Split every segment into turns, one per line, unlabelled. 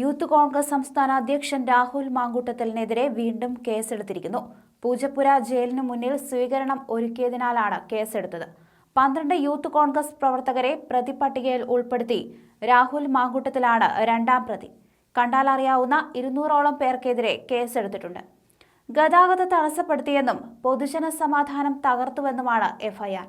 Youth Congress സംസ്ഥാന അധ്യക്ഷൻ രാഹുൽ മാങ്കൂട്ടത്തലിനെതിരെ വീണ്ടും കേസെടുത്തിരിക്കുന്നു. പൂജപ്പുര ജയിലിനു മുന്നിൽ സ്വീകരണം ഒരുക്കിയതിനാലാണ് കേസെടുത്തത്. പന്ത്രണ്ട് യൂത്ത് കോൺഗ്രസ് പ്രവർത്തകരെ പ്രതിപട്ടികയിൽ ഉൾപ്പെടുത്തി രാഹുൽ മാങ്കൂട്ടത്തിലാണ് രണ്ടാം പ്രതി. കണ്ടാലറിയാവുന്ന ഇരുന്നൂറോളം പേർക്കെതിരെ കേസെടുത്തിട്ടുണ്ട്. ഗതാഗത തടസ്സപ്പെടുത്തിയെന്നും പൊതുജന സമാധാനം തകർത്തുവെന്നുമാണ് എഫ്ഐആർ.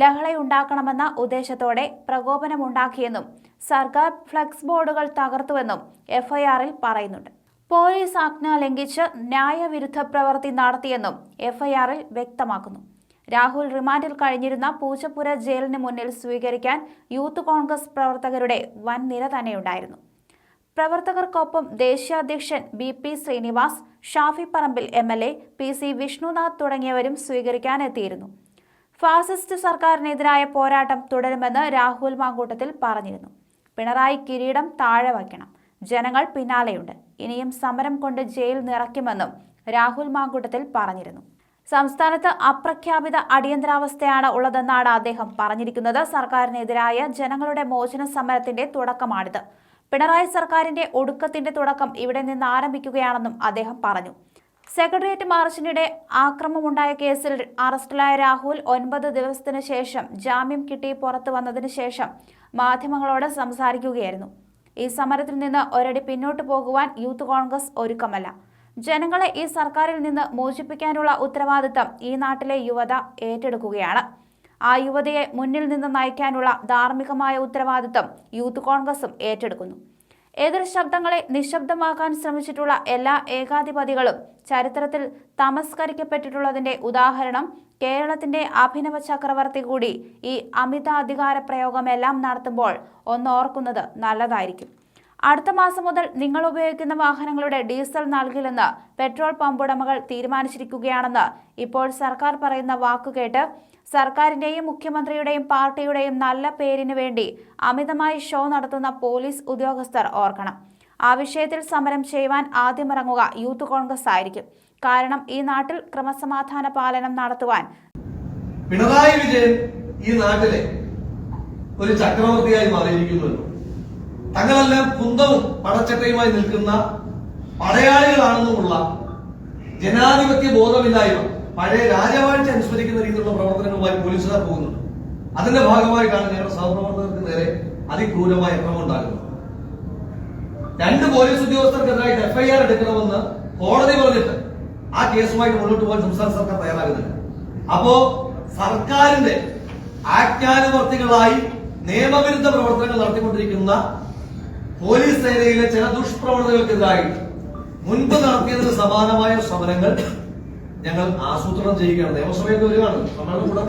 ലഹളയുണ്ടാക്കണമെന്ന ഉദ്ദേശത്തോടെ പ്രകോപനമുണ്ടാക്കിയെന്നും സർക്കാർ ഫ്ലക്സ് ബോർഡുകൾ തകർത്തുവെന്നും എഫ്ഐആറിൽ പറയുന്നുണ്ട്. പോലീസ് ആജ്ഞ ലംഘിച്ച് ന്യായവിരുദ്ധ പ്രവൃത്തി നടത്തിയെന്നും എഫ്ഐആറിൽ വ്യക്തമാക്കുന്നു. രാഹുൽ റിമാൻഡിൽ കഴിഞ്ഞിരുന്ന പൂച്ചപ്പുര ജയിലിന് മുന്നിൽ സ്വീകരിക്കാൻ യൂത്ത് കോൺഗ്രസ് പ്രവർത്തകരുടെ വൻ നിര തന്നെയുണ്ടായിരുന്നു. പ്രവർത്തകർക്കൊപ്പം ദേശീയാധ്യക്ഷൻ B P Srinivas Shafi Parambil M L A P C Vishnunath തുടങ്ങിയവരും സ്വീകരിക്കാനെത്തിയിരുന്നു. ഫാസിസ്റ്റ് സർക്കാരിനെതിരായ പോരാട്ടം തുടരുമെന്ന് രാഹുൽ മാങ്കൂട്ടത്തിൽ പറഞ്ഞിരുന്നു. പിണറായി കിരീടം താഴെ വയ്ക്കണം. ജനങ്ങൾ പിന്നാലെയുണ്ട്. ഇനിയും സമരം കൊണ്ട് ജയിൽ നിറയ്ക്കുമെന്നും രാഹുൽ മാങ്കൂട്ടത്തിൽ പറഞ്ഞിരുന്നു. സംസ്ഥാനത്ത് അപ്രഖ്യാപിത അടിയന്തരാവസ്ഥയാണ് ഉള്ളതെന്നാണ് അദ്ദേഹം പറഞ്ഞിരിക്കുന്നത്. സർക്കാരിനെതിരായ ജനങ്ങളുടെ മോചന സമരത്തിന്റെ തുടക്കമാണിത്. പിണറായി സർക്കാരിന്റെ ഒടുക്കത്തിന്റെ തുടക്കം ഇവിടെ നിന്ന് ആരംഭിക്കുകയാണെന്നും അദ്ദേഹം പറഞ്ഞു. സെക്രട്ടേറിയറ്റ് മാർച്ചിനിടെ ആക്രമമുണ്ടായ കേസിൽ അറസ്റ്റിലായ രാഹുൽ ഒൻപത് ദിവസത്തിനു ശേഷം ജാമ്യം കിട്ടി പുറത്തു വന്നതിനു ശേഷം മാധ്യമങ്ങളോട് സംസാരിക്കുകയായിരുന്നു. ഈ സമരത്തിൽ നിന്ന് ഒരടി പിന്നോട്ട് പോകുവാൻ യൂത്ത് കോൺഗ്രസ് ഒരുക്കമല്ല. ജനങ്ങളെ ഈ സർക്കാരിൽ നിന്ന് മോചിപ്പിക്കാനുള്ള ഉത്തരവാദിത്തം ഈ നാട്ടിലെ യുവത ഏറ്റെടുക്കുകയാണ്. ആ യുവതയെ മുന്നിൽ നിന്ന് നയിക്കാനുള്ള ധാർമ്മികമായ ഉത്തരവാദിത്തം യൂത്ത് കോൺഗ്രസും ഏറ്റെടുക്കുന്നു. എതിർ ശബ്ദങ്ങളെ നിശബ്ദമാക്കാൻ ശ്രമിച്ചിട്ടുള്ള എല്ലാ ഏകാധിപതികളും ചരിത്രത്തിൽ തമസ്കരിക്കപ്പെട്ടിട്ടുള്ളതിന്റെ ഉദാഹരണം കേരളത്തിന്റെ അഭിനവ ചക്രവർത്തി കൂടി ഈ അമിത അധികാര പ്രയോഗമെല്ലാം നടത്തുമ്പോൾ ഒന്നോർക്കുന്നത് നല്ലതായിരിക്കും. അടുത്ത മാസം മുതൽ നിങ്ങൾ ഉപയോഗിക്കുന്ന വാഹനങ്ങളുടെ ഡീസൽ നൽകില്ലെന്ന് പെട്രോൾ പമ്പ് ഉടമകൾ തീരുമാനിച്ചിരിക്കുകയാണെന്ന് ഇപ്പോൾ സർക്കാർ പറയുന്ന വാക്കുകേട്ട് സർക്കാരിന്റെയും മുഖ്യമന്ത്രിയുടെയും പാർട്ടിയുടെയും നല്ല പേരിന് വേണ്ടി അമിതമായി ഷോ നടത്തുന്ന പോലീസ് ഉദ്യോഗസ്ഥർ ഓർക്കണം. ആ വിഷയത്തിൽ സമരം ചെയ്യുവാൻ ആദ്യമിറങ്ങുക യൂത്ത് കോൺഗ്രസ് ആയിരിക്കും. കാരണം ഈ നാട്ടിൽ ക്രമസമാധാന പാലനം നടത്തുവാൻ
പിണറായി വിജയൻ ഈ നാട്ടിലെ ഒരു ചക്രവർത്തിയായി മാറിയിരിക്കുന്നുവല്ലോ തങ്ങളെല്ലാം കുന്തവും പടച്ചട്ടയുമായി നിൽക്കുന്ന പടയാളികളാണെന്നുമുള്ള ജനാധിപത്യ ബോധമില്ലായ്മ പഴയ രാജവാഴ്ച അനുസ്മരിക്കുന്ന രീതിയിലുള്ള പ്രവർത്തനങ്ങളുമായി പോലീസുകാർ പോകുന്നുണ്ട്. അതിന്റെ ഭാഗമായിട്ടാണ് ഞങ്ങളുടെ സഹപ്രവർത്തകർക്ക് നേരെ അതിക്രൂരമായ അക്രമം ഉണ്ടാകുന്നത്. രണ്ട് പോലീസ് ഉദ്യോഗസ്ഥർക്കെതിരായിട്ട് എഫ്ഐആർ എടുക്കണമെന്ന് കോടതി പറഞ്ഞിട്ട് ആ കേസുമായിട്ട് മുന്നോട്ട് പോകാൻ സംസ്ഥാന സർക്കാർ തയ്യാറാകുന്നില്ല. അപ്പോ സർക്കാരിന്റെ ആജ്ഞാനുവർത്തികളായി നിയമവിരുദ്ധ പ്രവർത്തനങ്ങൾ നടത്തിക്കൊണ്ടിരിക്കുന്ന പോലീസ് സേനയിലെ ചില ദുഷ്പ്രവണതകൾക്കെതിരായി മുൻപ് നടത്തിയതിന് സമാനമായ സമരങ്ങൾ ഞങ്ങൾ ആസൂത്രണം ചെയ്യുകയാണ്. നിയമസഭയിൽ വരികയാണ്. നമ്മളുടെ കൂടെ